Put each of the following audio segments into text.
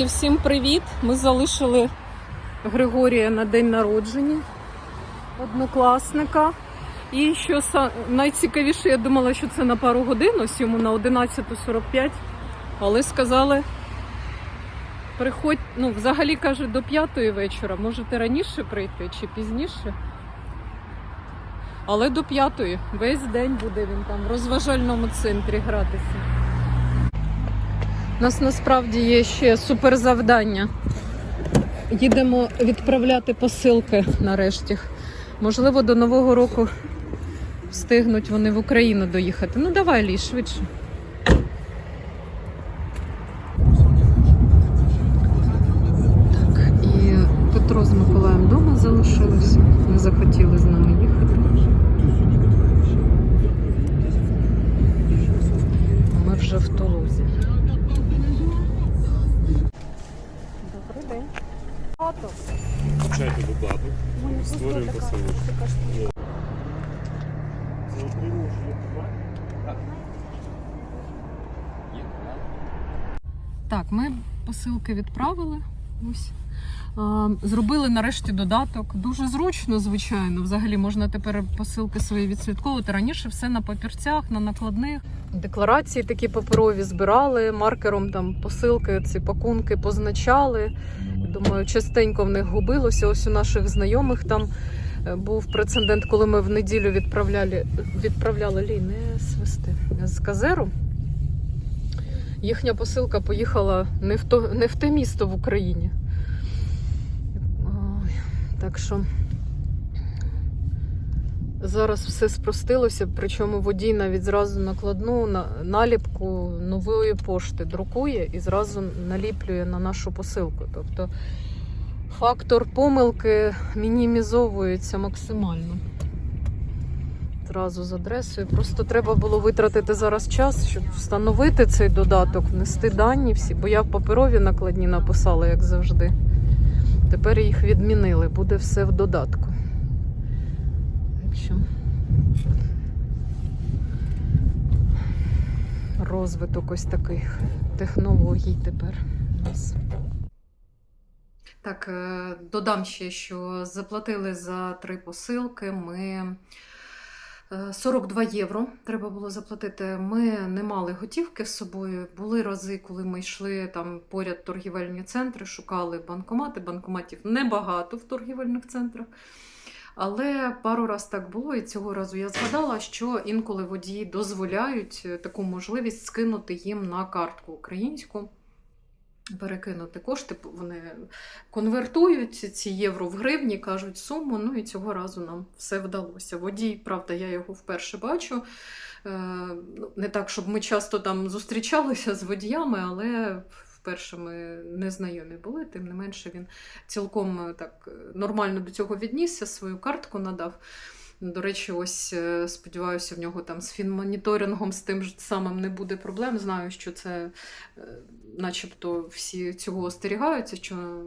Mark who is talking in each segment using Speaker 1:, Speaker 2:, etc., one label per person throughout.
Speaker 1: Друзі, всім привіт! Ми залишили Григорія на день народження однокласника. І що найцікавіше, я думала, що це на пару годин, ось йому на 11.45. Але сказали, приходь, ну, взагалі каже, до п'ятої вечора. Можете раніше прийти чи пізніше. Але до п'ятої. Весь день буде він там в розважальному центрі гратися. У нас насправді є ще суперзавдання. Їдемо відправляти посилки нарешті. Можливо, до Нового року встигнуть вони в Україну доїхати. Ну давай, Лі, швидше. Так, і Петро з Миколаєм вдома залишилися. Не захотіли з нами їхати. Ми вже в Тулузі. Добрий день. Тато.
Speaker 2: Включайте додаток, створюємо посилочку. Це отримуєш
Speaker 1: Так, ми посилки відправили. Ось. Зробили нарешті додаток. Дуже зручно, звичайно. Взагалі можна тепер посилки свої відслідковувати. Раніше все на папірцях, на накладних. Декларації такі паперові збирали, маркером там посилки, ці пакунки позначали. Думаю, частенько в них губилося. Ось у наших знайомих там е, був прецедент, коли ми в неділю відправляли, відправляли лій, свисти з Казеру. Їхня посилка поїхала не в, то, не в те місто в Україні. Ой, так що зараз все спростилося, причому водій навіть зразу накладну на, наліпку нової пошти друкує і зразу наліплює на нашу посилку. Тобто фактор помилки мінімізовується максимально. Зразу з адресою. Просто треба було витратити зараз час, щоб встановити цей додаток, внести дані всі, бо я в паперові накладні написала, як завжди. Тепер їх відмінили, буде все в додатку. Так що розвиток ось таких технологій тепер у нас. Так, е, додам ще, що заплатили за три посилки. Ми 42 євро треба було заплатити. Ми не мали готівки з собою. Були рази, коли ми йшли там поряд торгівельні центри, шукали банкомати. Банкоматів небагато в торгівельних центрах. Але пару раз так було, і цього разу я згадала, що інколи водії дозволяють е, таку можливість скинути їм на картку українську. Перекинути кошти, вони конвертують ці євро в гривні, кажуть суму. Ну і цього разу нам все вдалося. Водій, правда, я його вперше бачу. Е, ну, Не так, щоб ми часто там зустрічалися з водіями, але вперше ми не знайомі були. Тим не менше, він цілком е, так е, нормально до цього віднісся, свою картку надав. До речі, ось е, сподіваюся, в нього там з фінмоніторингом з тим ж самим не буде проблем. Знаю, що це е, начебто всі цього остерігаються, що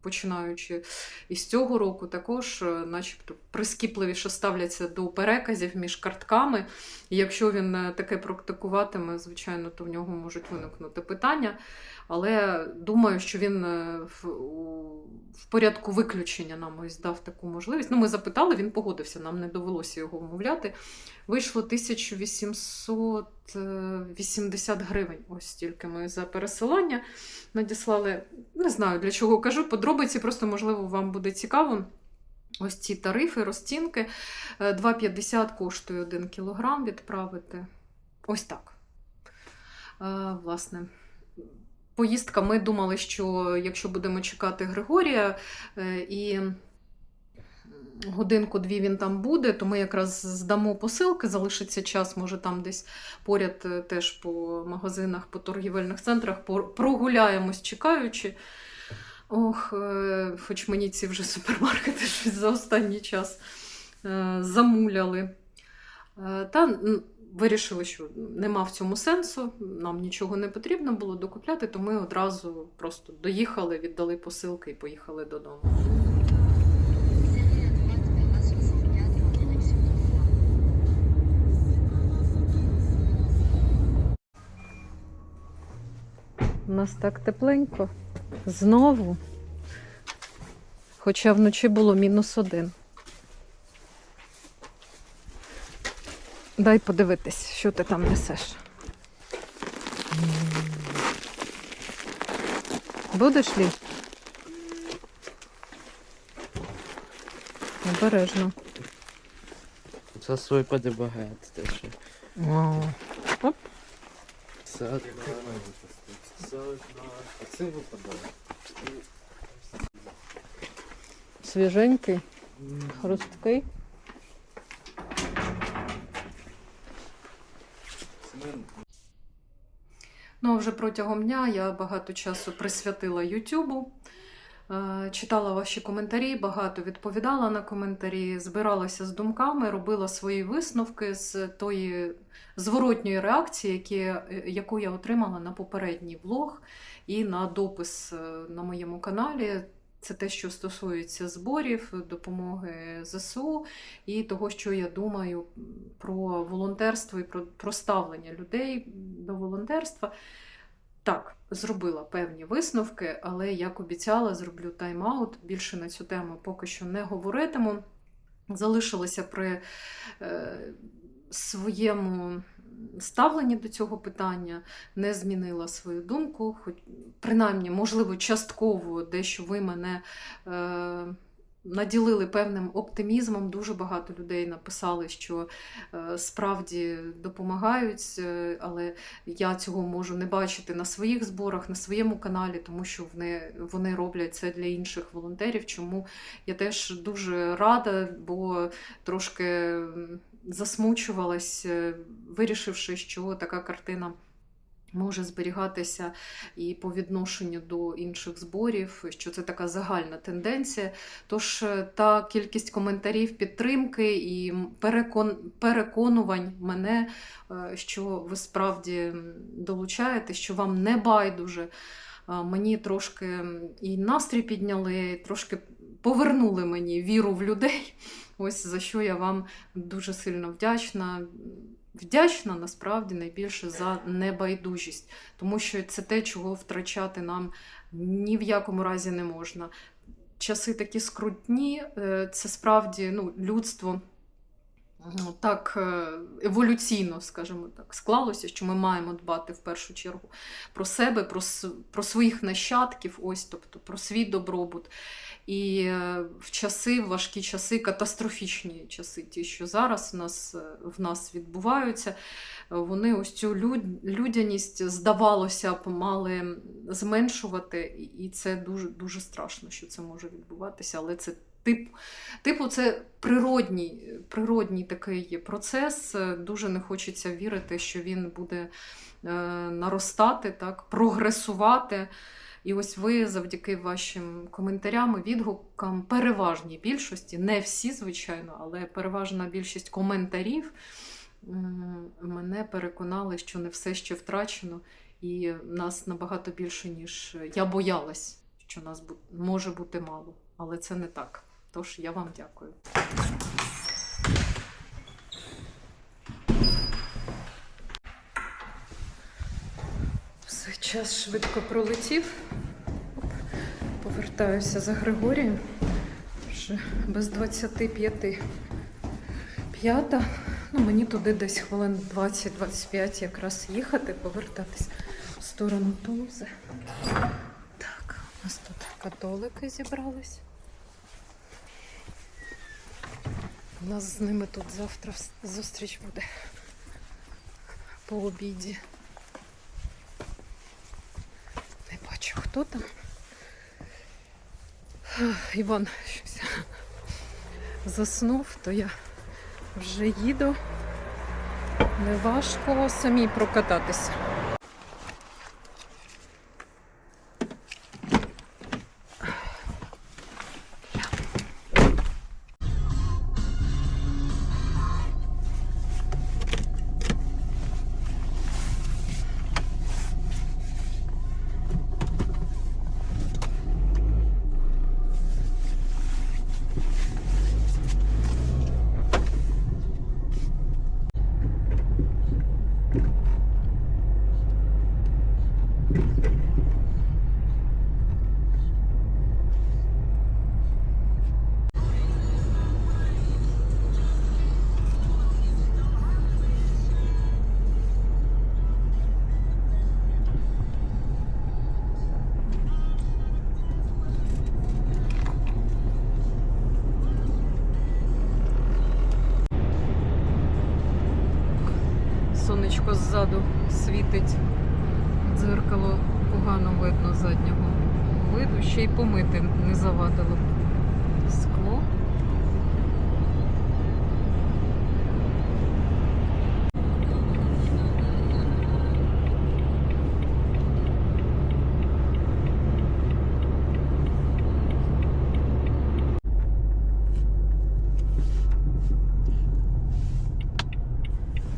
Speaker 1: починаючи із цього року, також, е, начебто, прискіпливіше ставляться до переказів між картками. І якщо він таке практикуватиме, звичайно, то в нього можуть виникнути питання. Але думаю, що він е, в, порядку виключення нам ось дав таку можливість. Ну, ми запитали, він погодився, нам не довелося його вмовляти. Вийшло 1880 гривень. Ось стільки ми за пересилання надіслали. Не знаю для чого кажу. Подробиці просто, можливо, вам буде цікаво. Ось ці тарифи, розцінки. Е, 2,50 коштує 1 кілограм відправити. Ось так. Е, Власне. Поїздка, ми думали, що якщо будемо чекати Григорія е, і годинку-дві він там буде, то ми якраз здамо посилки, залишиться час, може там десь поряд е, теж по магазинах, по торгівельних центрах прогуляємось, чекаючи. Ох, е, хоч мені ці вже супермаркети щось за останній час замуляли. Та вирішили, що нема в цьому сенсу, нам нічого не потрібно було докупляти, то ми одразу просто доїхали, віддали посилки і поїхали додому. У нас так тепленько. Знову. Хоча вночі було мінус один. Дай подивитись, що ти там несеш. Будеш лі? Обережно.
Speaker 3: Це свій подобагает. Те, що
Speaker 1: Оп.
Speaker 3: це це а це випадає.
Speaker 1: Свіженький, хрусткий. Ну, а вже протягом дня я багато часу присвятила Ютубу. Е, Читала ваші коментарі, багато відповідала на коментарі, збиралася з думками, робила свої висновки з тої зворотньої реакції, які, яку я отримала на попередній влог і на допис е, на моєму каналі. Це те, що стосується зборів, допомоги ЗСУ і того, що я думаю про волонтерство і про ставлення людей до волонтерства. Так, зробила певні висновки, але як обіцяла, зроблю тайм-аут. Більше на цю тему поки що не говоритиму. Залишилася при е, своєму ставленні до цього питання, не змінила свою думку, хоч принаймні, можливо, частково дещо ви мене. Е, Наділили певним оптимізмом. Дуже багато людей написали, що е, справді допомагають, е, але я цього можу не бачити на своїх зборах, на своєму каналі, тому що вони, вони роблять це для інших волонтерів. Чому я теж дуже рада, бо трошки засмучувалась, е, вирішивши, що така картина. Може зберігатися і по відношенню до інших зборів, що це така загальна тенденція. Тож е, та кількість коментарів підтримки і перекон... переконувань мене, е, що ви справді долучаєте, що вам не байдуже. Е, Мені трошки і настрій підняли, трошки повернули мені віру в людей. Ось за що я вам дуже сильно вдячна. Вдячна насправді найбільше за небайдужість, тому що це те, чого втрачати нам ні в якому разі не можна. Часи такі скрутні, е, це справді ну, людство так е, еволюційно, скажімо так, склалося, що ми маємо дбати в першу чергу про себе, про, про своїх нащадків, ось, тобто про свій добробут. І е, в часи, в важкі часи, катастрофічні часи, ті, що зараз в нас, е, в нас відбуваються, вони ось цю люд, людяність, здавалося б, мали зменшувати, і це дуже, дуже страшно, що це може відбуватися, але це тип, типу, це природній, природній такий процес. Е, Дуже не хочеться вірити, що він буде е, наростати, так, прогресувати. І ось ви завдяки вашим коментарям і відгукам, переважній більшості, не всі, звичайно, але переважна більшість коментарів м, мене переконали, що не все ще втрачено, і нас набагато більше, ніж я боялась, що нас може бути мало. Але це не так. Тож я вам дякую. Все, час швидко пролетів. Повертаюся за Григорієм. Вже без 25. П'ята. Ну, мені туди десь хвилин 20-25 якраз їхати, повертатись в сторону Тулузи. Так, у нас тут католики зібрались. У нас з ними тут завтра зустріч буде по обіді. Не бачу, хто там. Іван щось заснув, то я вже їду. Неважко самі прокататися. Сонечко ззаду світить. Дзеркало погано видно заднього виду, ще й помити не завадило б скло.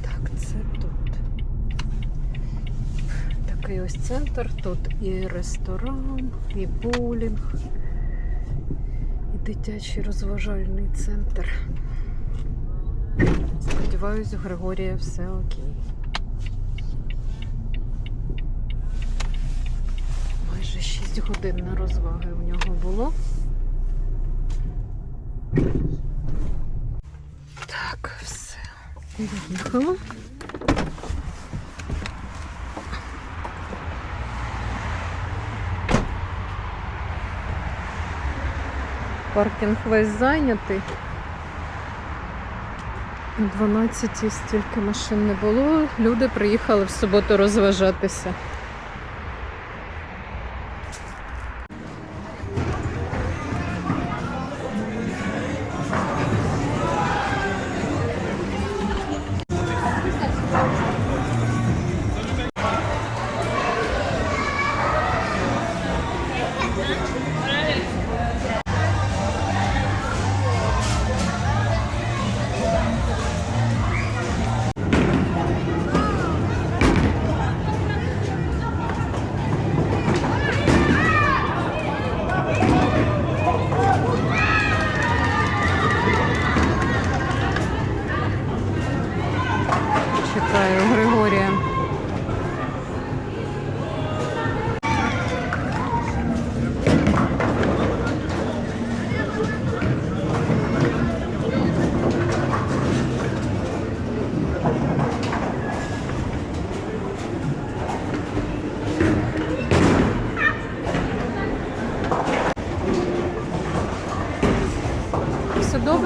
Speaker 1: Так, це тут. Такий ось центр. Тут і ресторан, і боулінг, і дитячий розважальний центр. Сподіваюсь, у Григорія все окей. Майже 6 годин на розваги у нього було. Так, все. Поїхала. Паркінг весь зайнятий. О 12 стільки машин не було. Люди приїхали в суботу розважатися.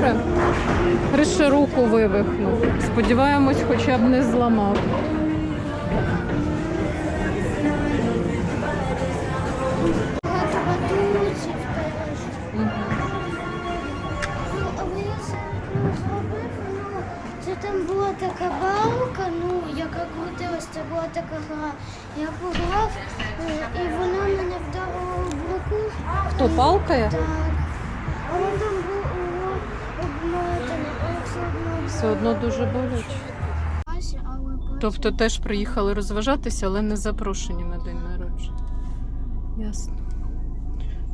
Speaker 1: Добре? Лише руку вивихнув. Сподіваємось, хоча б не зламав.
Speaker 4: Ну, ну, там була така балка, ну, яка крутилась, це була така гра. Я пограв, е, і вона мене вдарила в руку.
Speaker 1: Хто палкає?
Speaker 4: Так. Все одно
Speaker 1: дуже боляче.
Speaker 4: Але
Speaker 1: Тобто теж приїхали розважатися, але не запрошені на день народження. Ясно.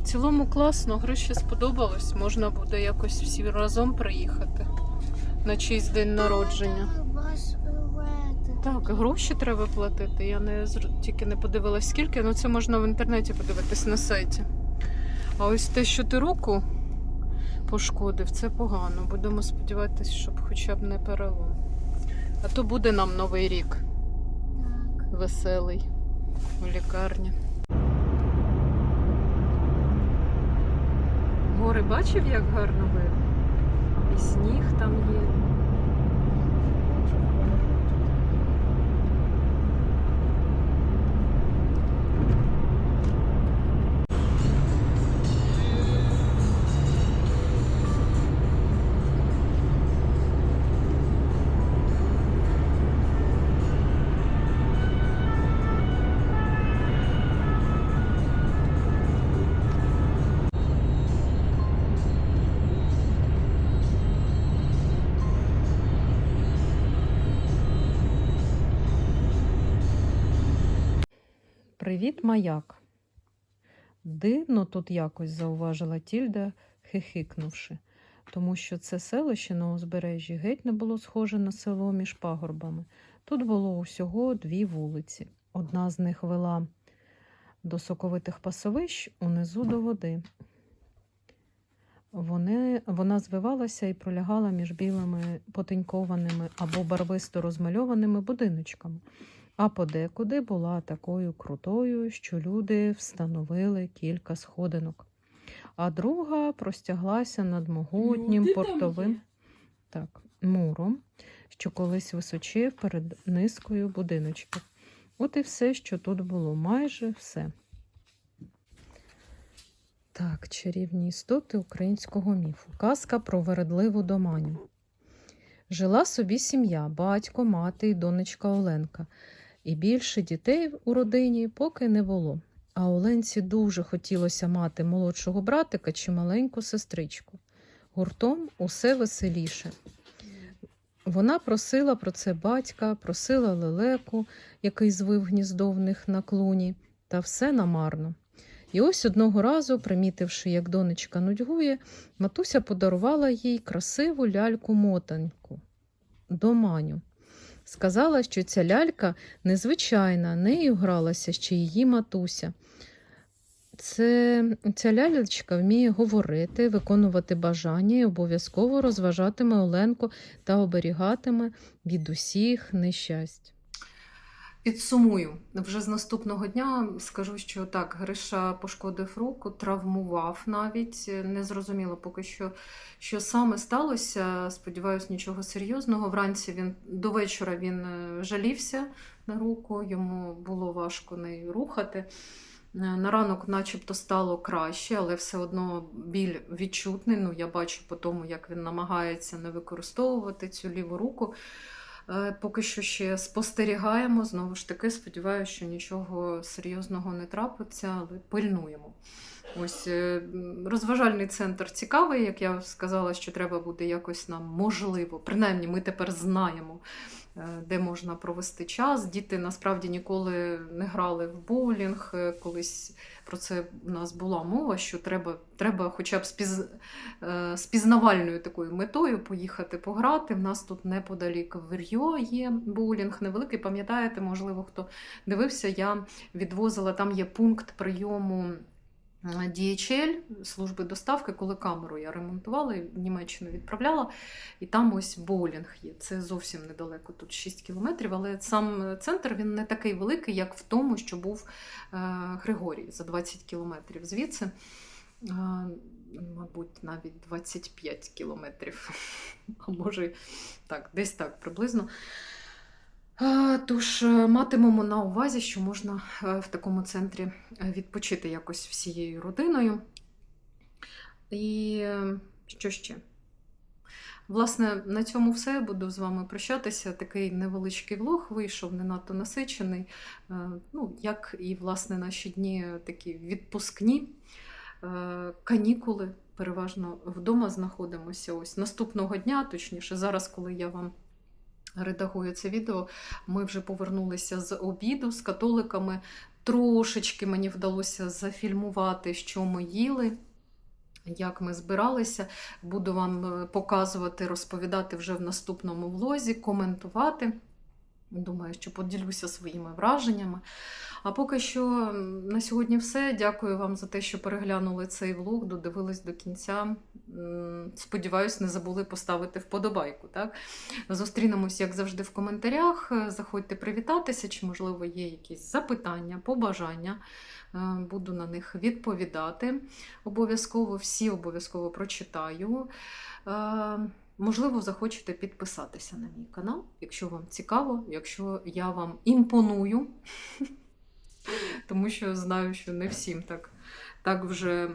Speaker 1: В цілому класно, гроші сподобалось. Можна буде якось всі разом приїхати на чийсь день народження.
Speaker 4: Так,
Speaker 1: гроші треба платити. Я не тільки не подивилась скільки, ну це можна в інтернеті подивитись на сайті. А ось те, що ти руку пошкодив, це погано. Будемо сподіватися, щоб хоча б не перелом. А то буде нам новий рік
Speaker 4: Так.
Speaker 1: веселий у лікарні. Гори бачив, як гарно видно? І сніг там є. Привіт, маяк. Дивно тут якось зауважила Тільда, хихикнувши, тому що це селище на узбережжі геть не було схоже на село між пагорбами. Тут було усього дві вулиці. Одна з них вела до соковитих пасовищ, унизу до води. Вони, вона звивалася і пролягала між білими потенькованими або барвисто розмальованими будиночками а подекуди була такою крутою, що люди встановили кілька сходинок. А друга простяглася над могутнім
Speaker 5: Люди
Speaker 1: портовим так, муром, що колись височив перед низкою будиночків. От і все, що тут було, майже все. Так, чарівні істоти українського міфу. Казка про вередливу доманю. Жила собі сім'я, батько, мати і донечка Оленка. І більше дітей у родині поки не було. А Оленці дуже хотілося мати молодшого братика чи маленьку сестричку. Гуртом усе веселіше. Вона просила про це батька, просила лелеку, який звив гніздо в них на клуні, та все намарно. І ось одного разу, примітивши, як донечка нудьгує, матуся подарувала їй красиву ляльку-мотаньку доманю. Сказала, що ця лялька незвичайна, нею гралася ще її матуся. Це, ця лялечка вміє говорити, виконувати бажання і обов'язково розважатиме Оленку та оберігатиме від усіх нещасть. Підсумую, вже з наступного дня скажу, що так, Гриша пошкодив руку, травмував навіть. Не зрозуміло поки що, що саме сталося. Сподіваюсь, нічого серйозного. Вранці він до вечора він е, жалівся на руку, йому було важко нею рухати. Е, На ранок, начебто, стало краще, але все одно біль відчутний. Ну, я бачу по тому, як він намагається не використовувати цю ліву руку. Е, Поки що ще спостерігаємо. Знову ж таки, сподіваюся, що нічого серйозного не трапиться, але пильнуємо. Ось е, розважальний центр цікавий, як я сказала, що треба буде якось нам можливо. Принаймні, ми тепер знаємо, де можна провести час. Діти насправді ніколи не грали в боулінг. Е, Колись про це у нас була мова, що треба, треба хоча б спіз, е, з пізнавальною такою метою поїхати пограти. В нас тут неподалік Вер'йо є боулінг невеликий. Пам'ятаєте, можливо, хто дивився, я відвозила, там є пункт прийому. Е, DHL, служби доставки, коли камеру я ремонтувала і в Німеччину відправляла, і там ось боулінг є. Це зовсім недалеко, тут 6 кілометрів, але сам центр він не такий великий, як в тому, що був е, Григорій за 20 кілометрів звідси. Е, Мабуть, навіть 25 кілометрів, а може, так, десь так приблизно. Тож е, матимемо на увазі, що можна е, в такому центрі е, відпочити якось всією родиною. І що ще? Власне, на цьому все. Буду з вами прощатися. Такий невеличкий влог вийшов, не надто насичений. Ну, як і власне наші дні такі відпускні, канікули. Переважно вдома знаходимося. Ось наступного дня, точніше, зараз, коли я вам редагую це відео, ми вже повернулися з обіду з католиками. Трошечки мені вдалося зафільмувати, що ми їли. Як ми збиралися, буду вам е, показувати, розповідати вже в наступному влозі, коментувати. Думаю, що поділюся своїми враженнями. А поки що на сьогодні все. Дякую вам за те, що переглянули цей влог, додивились до кінця. Сподіваюсь, не забули поставити вподобайку. Так? Зустрінемось, як завжди, в коментарях. Е, Заходьте привітатися, чи, можливо, є якісь запитання, побажання. Е, Буду на них відповідати. Обов'язково всі обов'язково прочитаю. Можливо, захочете підписатися на мій канал, якщо вам цікаво, якщо я вам імпоную, тому що знаю, що не всім так, так вже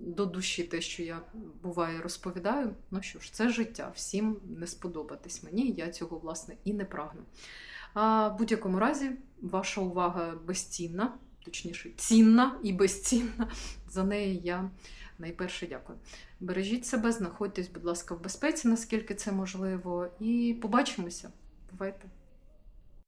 Speaker 1: до душі те, що я буває розповідаю. Ну що ж, це життя, всім не сподобатись мені, я цього власне і не прагну. А в будь-якому разі, ваша увага безцінна, точніше, цінна і безцінна. За неї я найперше дякую. Бережіть себе, знаходьтесь, будь ласка, в безпеці, наскільки це можливо, і побачимося. Бувайте!